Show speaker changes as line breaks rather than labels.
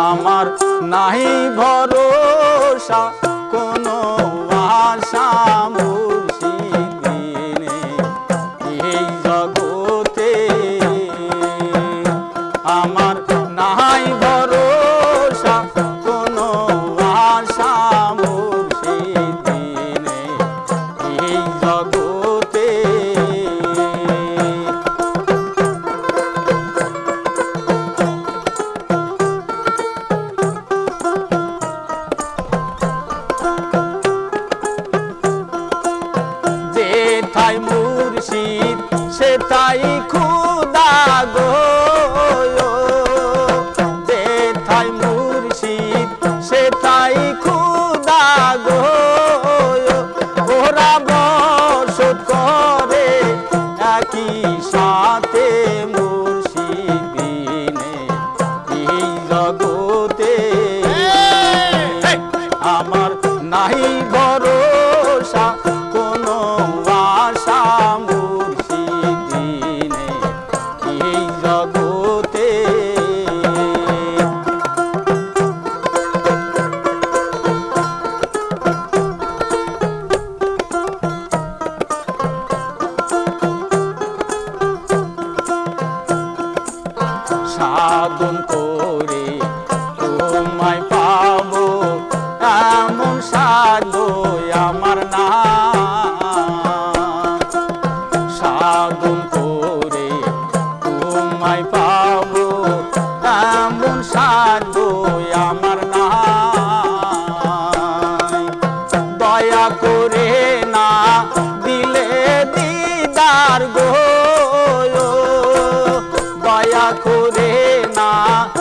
আমার নাই ভরসা কোনো আশা মুর্শিদ সে তাই খুদা গো। যে থাই মুর্শিদ সাধন করে তোমায় পাবো। এমন সাধু আমার না। সাধন না